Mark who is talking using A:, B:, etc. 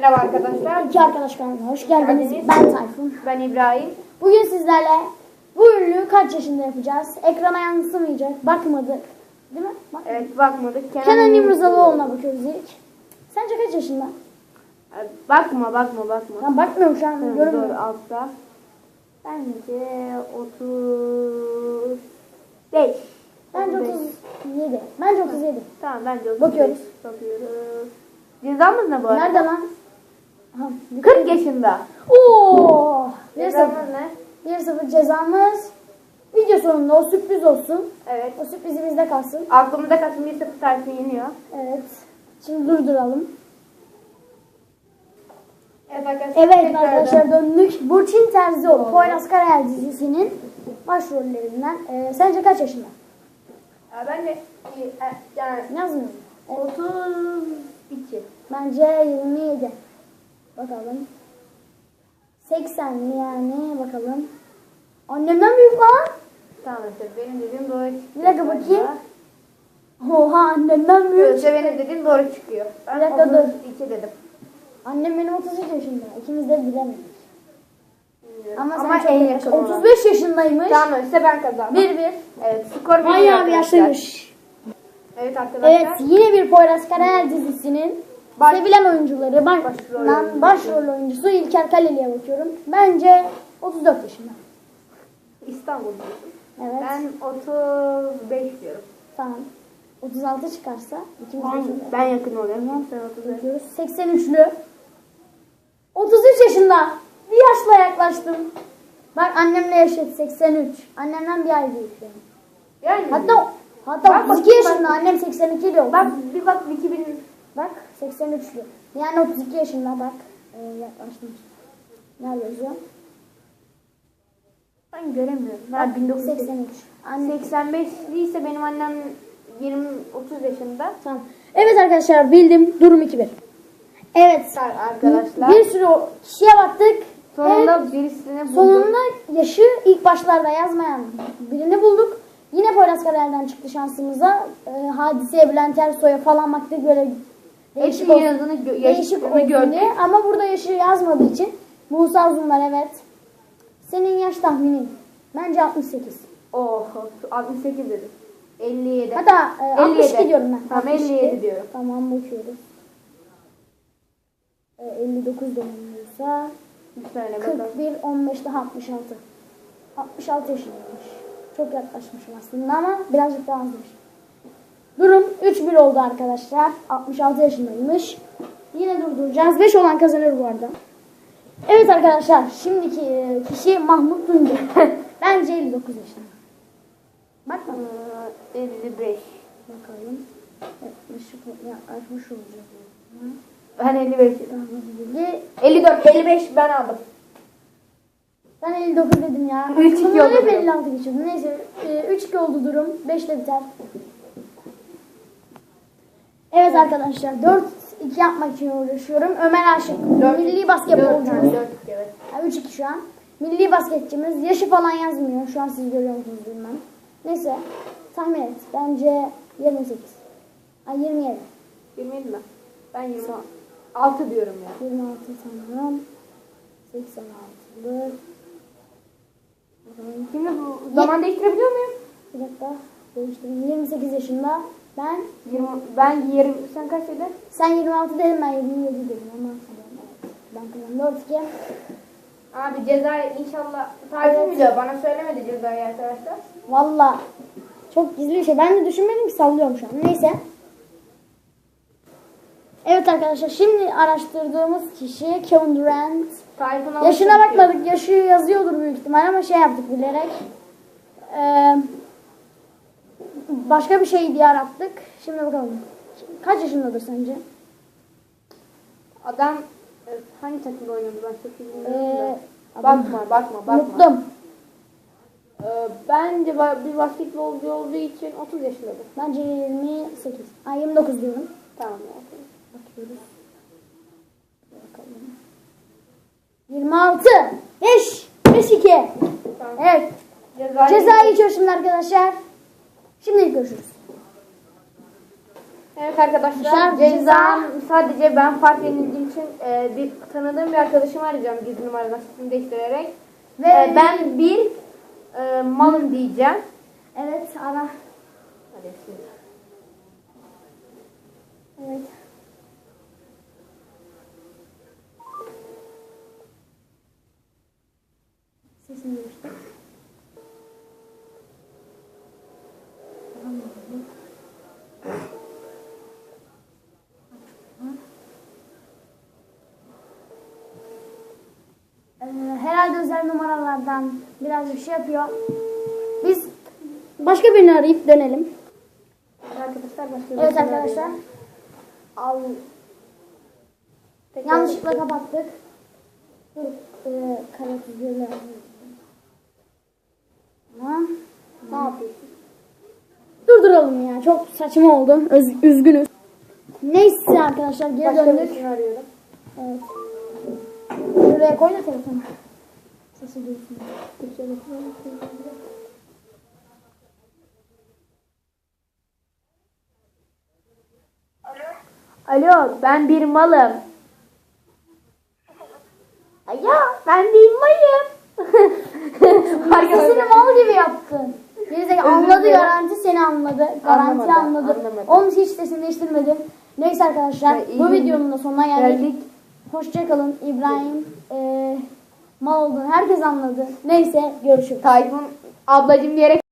A: Merhaba arkadaşlar.
B: İki arkadaş kanalına hoş geldiniz.
A: geldiniz.
B: Ben Tayfun.
A: Ben İbrahim.
B: Bugün sizlerle bu ürünü kaç yaşında yapacağız? Ekrana yansımayacak. Bakmadık. Değil mi? Bak.
A: Evet bakmadık.
B: Kenan İmrızalıoğlu'na bakıyoruz ilk. Sence kaç yaşında?
A: Bakma bakma bakma.
B: Ben bakmıyorum şu an.
A: Hı,
B: görmüyorum.
A: Doğru altta. Bence 35.
B: Bence 37. Bence 37.
A: Tamam bence 35.
B: Bakıyoruz.
A: Bakıyoruz. Cezamız ne bu arada?
B: Nerede lan? Aha.
A: 40 yaşında.
B: Oo! 1-0.
A: Cezamız ne?
B: 1-0 cezamız. Video sonunda o sürpriz olsun.
A: Evet.
B: O sürprizi bizde kalsın.
A: Aklımda kaçın 1-0 tarifi yeniyor.
B: Evet. Şimdi durduralım.
A: Evet arkadaşlar.
B: Evet
A: tekrardan-
B: arkadaşlar döndük. Burçin Terzioğlu, Poyraz Karayel dizisinin başrollerinden. Ee, sence kaç yaşında?
A: Ya ben de e, yani
B: Yazmıyorum.
A: 32.
B: Bence 27. Bakalım. 80 mi yani bakalım. Annemden büyük lan.
A: Tamam işte benim dediğim doğru çıkıyor.
B: Bir dakika bakayım. Oha annemden büyük.
A: Böylece benim dediğim doğru çıkıyor. Ben
B: Bir dakika, dur.
A: 32 dedim.
B: Annem benim 33 yaşında. İkimiz de bilemedik. Ama,
A: Ama
B: çok
A: en yakın olan.
B: 35 yaşındaymış.
A: Tamam işte ben kazandım.
B: 1-1.
A: Evet skor bir
B: Bayağı bir yaşlıymış.
A: Evet arkadaşlar.
B: Evet yine bir Poyraz Karayel dizisinin
A: Baş-
B: sevilen oyuncuları baş,
A: Başrol oyuncusu.
B: başrol oyuncusu İlker Kaleli'ye bakıyorum. Bence 34 yaşında.
A: İstanbul diyorsun.
B: Evet.
A: Ben 35 diyorum.
B: Tamam. 36 çıkarsa ikimiz de
A: Ben, ben yakın oluyorum. Sen 35.
B: Bakıyoruz. 83'lü. 33 yaşında. Bir yaşla yaklaştım. Bak annemle yaşıt 83. Annemden bir ay büyük benim.
A: Yani
B: Hatta hatta
A: Bak,
B: 32
A: bak,
B: yaşında
A: bak.
B: annem 82 diyor.
A: bak bir bak 2000
B: Bak 83'lü. Yani 32 yaşında bak. Ee, yaklaşmış. Ne yazıyor?
A: ben göremiyorum. Ben 1983.
B: 83. Anne.
A: 85 ise benim annem 20 30 yaşında.
B: Tamam. Evet arkadaşlar bildim. Durum 2-1. Evet.
A: Arkadaşlar.
B: Bir sürü kişiye baktık.
A: Sonunda
B: Evet,
A: birisini buldum.
B: sonunda yaşı ilk başlarda yazmayan birini bulduk. Yine Poyraz Karayel'den çıktı şansımıza. Ee, Hadiseye, Bülent Ersoy'a falan baktık böyle değişik
A: Hepsinin yazını, gö- yaşını gördük.
B: Ama burada yaşı yazmadığı için Musa Uzunlar evet. Senin yaş tahminin. Bence 68.
A: Oh 68 dedim. 57.
B: Hatta e, 62 diyorum ben.
A: Tamam
B: 62.
A: 57 diyorum.
B: Tamam bakıyoruz. E, 59 doğumluysa
A: Bir saniye bakalım.
B: 41, 15 daha 66. 66 yaşındaymış. Çok yaklaşmışım aslında ama birazcık daha azmış. Durum 3-1 oldu arkadaşlar. 66 yaşındaymış. Yine durduracağız. 5 olan kazanır bu arada. Evet arkadaşlar. Şimdiki e, kişi Mahmut Tuncu. Bence 59 yaşında. Bak bakalım.
A: Ee, 55.
B: Bakalım. Yaklaşık yaklaşmış olacak.
A: Ben 55.
B: Bilgi
A: 54 55 ben aldım.
B: Ben 59 dedim ya.
A: Üç iki
B: Bunlar
A: oldu
B: hep
A: durum.
B: 56 geçiyordu. Neyse 3-2 oldu durum. 5 ile biter. Evet arkadaşlar 4-2 yapmak için uğraşıyorum. Ömer Aşık. Milli basketbolcumuz.
A: 4 evet.
B: Ha, 3-2 şu an. Milli basketçimiz. Yaşı falan yazmıyor. Şu an siz görüyor musunuz bilmem. Neyse. Tahmin et. Bence 28. Ay 27.
A: 27 mi? Ben 26 diyorum ya.
B: 26 tamam. 86'lı. Bakalım.
A: Şimdi bu zaman değiştirebiliyor muyum?
B: Bir dakika. Değiştireyim. 28 yaşında. Ben
A: 20, ben 20 sen kaç dedin?
B: sen 26 dedim ben 27 dedim ama ben kazandım 4 2.
A: Abi cezayı inşallah Tayfun
B: Evet.
A: Bana söylemedi cezayı arkadaşlar.
B: Valla çok gizli bir şey. Ben de düşünmedim ki sallıyorum şu an. Neyse. Evet arkadaşlar şimdi araştırdığımız kişi Kevin Durant. Yaşına bakmadık. Yaşı yazıyordur büyük ihtimal ama şey yaptık bilerek. Ee, başka bir şey diye arattık. Şimdi bakalım. Kaç yaşındadır sence?
A: Adam e, hangi takımda oynuyordu ben çok iyi bilmiyorum
B: Ee,
A: da. Bakma bakma bakma.
B: Unuttum.
A: Ee, bence bir basketbolcu olduğu için 30 yaşındadır.
B: Bence 28. Ay 29 diyorum.
A: Tamam.
B: Bakıyoruz. Bakalım. 26. 5. 5 2.
A: Tamam.
B: Evet.
A: Cezayı,
B: Cezaya geçiyor şimdi arkadaşlar. Şimdi görüşürüz.
A: Evet arkadaşlar
B: Dışarı
A: cezam sadece ben fark edildiğim için e, bir tanıdığım bir arkadaşımı arayacağım gizli numaradan sesini değiştirerek.
B: Ve
A: E, ben bir e, malım diyeceğim.
B: Evet ara.
A: Hadi bismillah.
B: Evet. Sesini değiştir. Ee, herhalde özel numaralardan biraz bir şey yapıyor. Biz başka birini arayıp dönelim.
A: Arkadaşlar başka
B: Evet arkadaşlar.
A: Al. Tekrar-
B: Yanlışlıkla kapattık. Dur, e, kare. Tamam.
A: Ne yapıyorsun?
B: Durduralım ya. Çok saçma oldu. Öz- üzgünüz. Neyse arkadaşlar geri
A: Başka
B: döndük.
A: birisini arıyorum.
B: Evet. Şuraya koy da telefonu. Sesi duysun.
A: Alo ben bir malım. Ya ben bir malım.
B: Sesini mal gibi yaptın.
A: Özür
B: anladı
A: dilerim.
B: garanti seni anladı. Garanti
A: Anlamadı,
B: anladı.
A: anlamadı.
B: Onun hiç sesini değiştirmedi. Neyse arkadaşlar
A: iyi
B: bu videonun da sonuna geldik.
A: Geldik.
B: Hoşçakalın İbrahim. Eee mal olduğunu herkes anladı. Neyse görüşürüz.
A: Tayfun ablacım diyerek